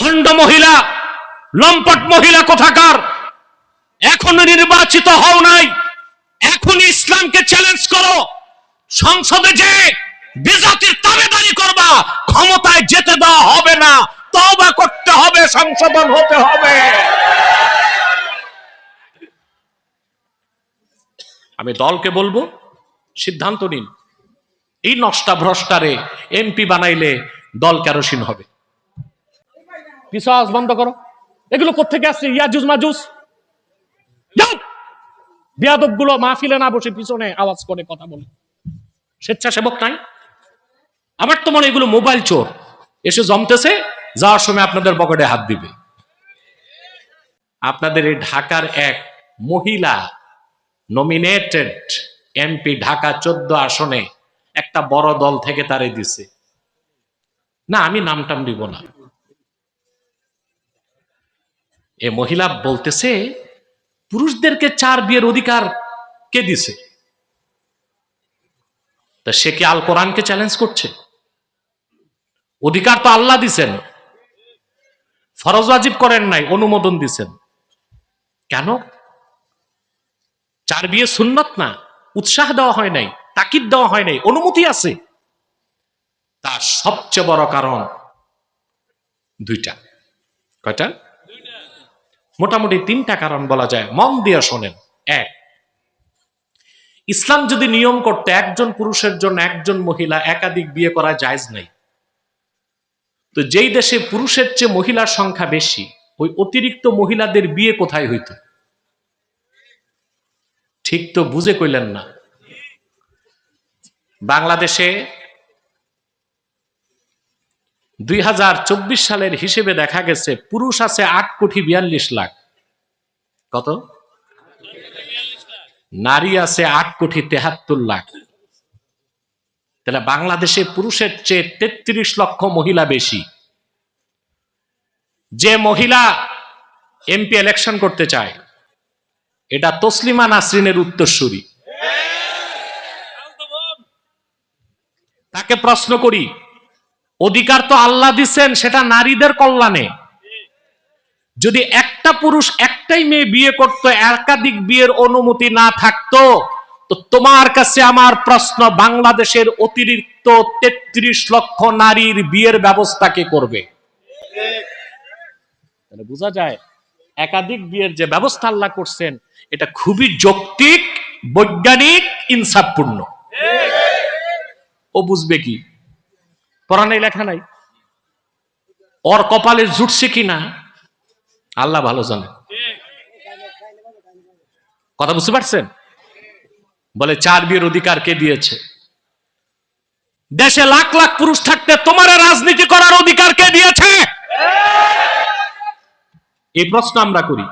ভণ্ড মহিলা, লম্পট মহিলা কোথাকার? এখনও নির্বাচিত হও নাই। এখন ইসলামকে চ্যালেঞ্জ করো। সংসদে যে বিজাতির তাবেদারি করবা, ক্ষমতায় যেতে দেওয়া হবে না। তবা করতে হবে, সংশোধন হতে হবে। আমি দলকে বলব, সিদ্ধান্ত নিন। এই নষ্টা ভ্রষ্টারে এমপি বানাইলে দল কেরোসিন হবে। পিছাওয়াজ বন্ধ করো। এগুলো কোথেকে আসছে? ইয়াজুজ মাজুজ? বিয়াদবগুলো মাহফিলে না বসে পিছনে আওয়াজ করে কথা বলে। স্বেচ্ছাসেবক নাই। আমার তো মনে এগুলো মোবাইল চোর। এসে জমতেছে, যাওয়ার সময় আপনাদের পকেটে হাত দিবে। আপনাদের এই ঢাকার এক মহিলা নমিনেটেড এমপি ঢাকা চোদ্দ আসনে একটা বড় দল থেকে তারে দিছে। না, আমি নামটাম দিব না। এ মহিলা বলতেছে, পুরুষদেরকে চার বিয়ের অধিকার কে দিছে? তা সে কি আল কোরআনকে চ্যালেঞ্জ করছে? অধিকার তো আল্লাহ দিছেন। ফরজ ওয়াজিব করেন নাই, অনুমোদন দিছেন। কেন? চার বিয়ে সুন্নত না, উৎসাহ দেওয়া হয় নাই, তাকিদ দেওয়া হয় নাই, অনুমতি আছে। তার সবচেয়ে বড় কারণ দুইটা। কয়টা? মোটামুটি তিনটা কারণ বলা যায়। মন দিয়ে শোনেন। এক, ইসলাম যদি নিয়ম করতে একজন পুরুষের জন্য একজন মহিলা একাধিক বিয়ে করা জায়জ নাই, তো যেই দেশে পুরুষের চেয়ে মহিলার সংখ্যা বেশি, ওই অতিরিক্ত মহিলাদের বিয়ে কোথায় হইত? ঠিক তো বুঝে কইলেন না। বাংলাদেশে দুই হাজার চব্বিশ সালের হিসেবে দেখা গেছে পুরুষ আছে আট কোটি বিয়াল্লিশ লাখ। কত? নারী আছে আট কোটি তেহাত্তর লাখ। তাহলে বাংলাদেশে পুরুষের চেয়ে তেত্রিশ লক্ষ মহিলা বেশি। যে মহিলা এমপি ইলেকশন করতে চায় এটা তসলিমা নাসরিনের উত্তরসূরি। তাকে প্রশ্ন করি অধিকার তো আল্লাহ দিচ্ছেন সেটা নারীদের কল্যাণে। যদি একটা পুরুষ একটাই মেয়ে বিয়ে করত, একাধিক বিয়ের অনুমতি না থাকতো, তো তোমার কাছে আমার প্রশ্ন, বাংলাদেশের অতিরিক্ত তেত্রিশ লক্ষ নারীর বিয়ের ব্যবস্থা কে করবে? বোঝা যায়, একাধিক বিয়ের যে ব্যবস্থা আল্লাহ করছেন, এটা খুবই যৌক্তিক, বৈজ্ঞানিক, ইনসাফপূর্ণ। ও বুঝবে কি? পড়ানে লেখা নাই। ওর কপালে জুটছে কিনা আল্লাহ ভালো জানে। কথা বুঝতে পারছেন? বলে, চার বিয়ের অধিকার কে দিয়েছে? দেশে লাখ লাখ পুরুষ থাকতে তোমার রাজনীতি করার অধিকার কে দিয়েছে? এই প্রশ্ন আমরা করি।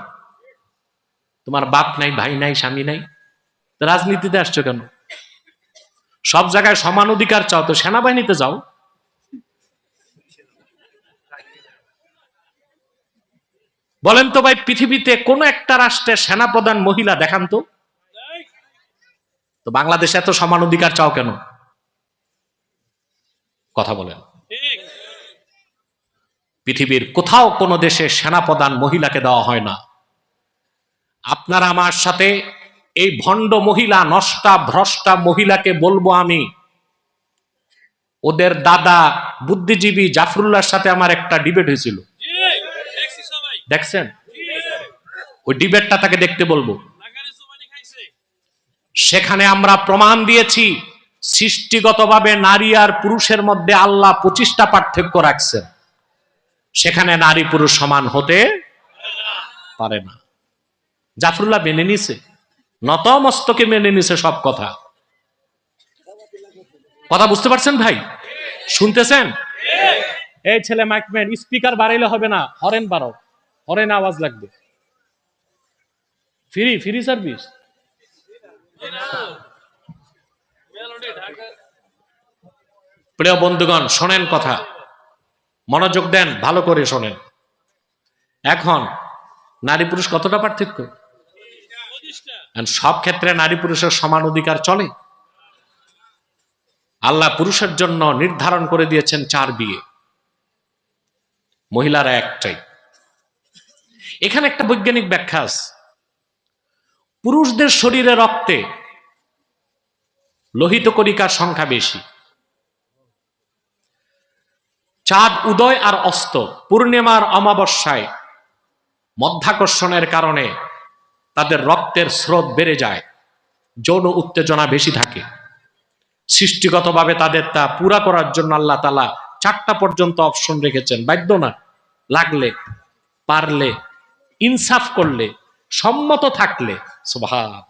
তোমার বাপ নাই, ভাই নাই, স্বামী নাই রাজনীতিতে আসছো কেন? সব জায়গায় সমান অধিকার চাও, তো সেনাবাহিনীতে যাও। বলেন তো ভাই, পৃথিবীতে কোন একটা রাষ্ট্রের সেনাপ্রধান মহিলা দেখান তো। তো বাংলাদেশে এত সমান অধিকার চাও কেন? কথা বলেন। পৃথিবীর কোথাও কোনো দেশে সেনাপ্রধান মহিলাকে দেওয়া হয় না। আপনারা আমার সাথে এই ভণ্ড মহিলা, নষ্টা ভ্রষ্টা মহিলাকে বলব আমি, ওদের দাদা বুদ্ধিজীবী জাফরুল্লাহর সাথে আমার একটা ডিবেট হয়েছিল। দেখছেন? ওই ডিবেটটা তাকে দেখতে বলব। সেখানে আমরা প্রমাণ দিয়েছি সৃষ্টিগতভাবে নারী আর পুরুষের মধ্যে আল্লাহ পঁচিশটা পার্থক্য রাখছেন। সেখানে নারী পুরুষ সমান হতে পারে না। জাফরুল্লাহ মেনে নিছে। নত মস্তকে মেনে নিছে সব কথা। কথা বুঝতে পারছেন ভাই? শুনতেছেন? এই ছেলে মাইকম্যান স্পিকার বাড়াইলে হবে না হরেন বাড়াও হরেন আওয়াজ লাগবে। Free free service? প্রিয় বন্ধুগণ শোনেন কথা। মনোযোগ দেন ভালো করে শোনেন। এখন নারী পুরুষ কতটা পার্থক্য? সব ক্ষেত্রে নারী পুরুষের সমান অধিকার চলে? আল্লাহ পুরুষের জন্য নির্ধারণ করে দিয়েছেন চার বিয়ে। মহিলারা একটাই। এখানে একটা বৈজ্ঞানিক ব্যাখ্যা আছে। পুরুষদের শরীরে রক্তে লোহিত কণিকার সংখ্যা বেশি। চাঁদ উদয় আর অস্ত পূর্ণিমার অমাবস্যায় মধ্যাকর্ষণের কারণে তাদের রক্তের স্রোত বেড়ে যায়, যৌন উত্তেজনা বেশি থাকে। সৃষ্টিগতভাবে তাদের তা পুরা করার জন্য আল্লাহ তালা চারটা পর্যন্ত অপশন রেখেছেন। বাধ্য না। লাগলে, পারলে, ইনসাফ করলে, সম্মত থাকলে সুভাব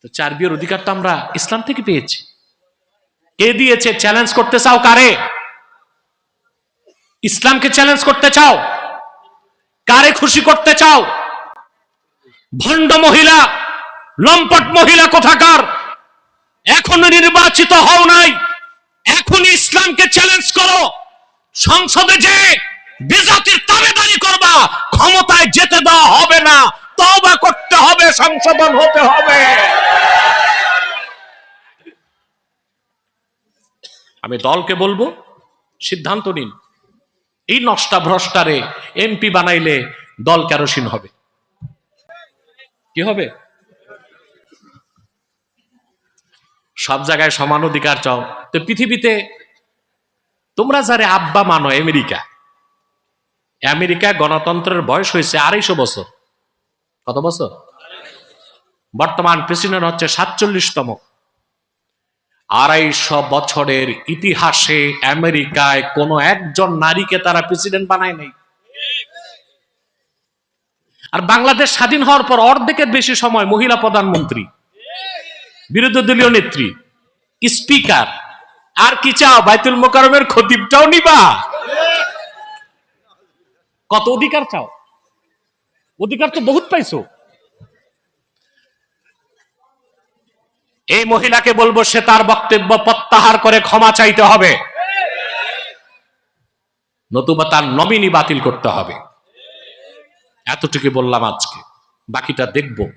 তো চার বিয়ের অধিকার তো আমরা ইসলাম থেকে পেয়েছি। কে দিয়েছে? চ্যালেঞ্জ করতে চাও কারে? ইসলামকে চ্যালেঞ্জ করতে চাও? কারে খুশি করতে চাও? ভণ্ড মহিলা, লম্পট মহিলা কোথাকার? এখনও নির্বাচিত হও নাই। এখন ইসলামকে চ্যালেঞ্জ করো। সংসদে যে বিজাতির তাবেদারি করবা, ক্ষমতায় যেতে দেওয়া হবে না। তওবা করতে হবে, সংশোধন হতে হবে। আমি দলকে বলব, সিদ্ধান্ত নিন। এই নষ্টা ভ্রষ্টারে এমপি বানাইলে দল কেরোসিন হবে। কি হবে? সব জায়গায় সমান অধিকার চাও। তো পৃথিবীতে তোমরা যারে আব্বা মানো, আমেরিকা। আমেরিকা গণতন্ত্রের বয়স হয়েছে আড়াইশো বছর। কত বছর? বর্তমান প্রেসিডেন্ট হচ্ছে সাতচল্লিশতম। আড়াইশো বছরের ইতিহাসে আমেরিকায় কোনো একজন নারীকে তারা প্রেসিডেন্ট বানায় নাই। আর বাংলাদেশ স্বাধীন হওয়ার পর অর্ধেকের বেশি সময় মহিলা প্রধানমন্ত্রী। বিরোধী দলীয় নেত্রী, স্পিকার, আর কি চাও? বাইতুল মোকারমের খতিবটাও নিবা। কত অধিকার চাও? অধিকার তো বহুত পাইছো। এই মহিলাকে বলব, সে তার বক্তব্য প্রত্যাহার করে ক্ষমা চাইতে হবে। নতুবা তার নমিনি বাতিল করতে হবে। এতটুকু বললাম আজকে। বাকিটা দেখব,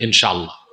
ইনশাআল্লাহ।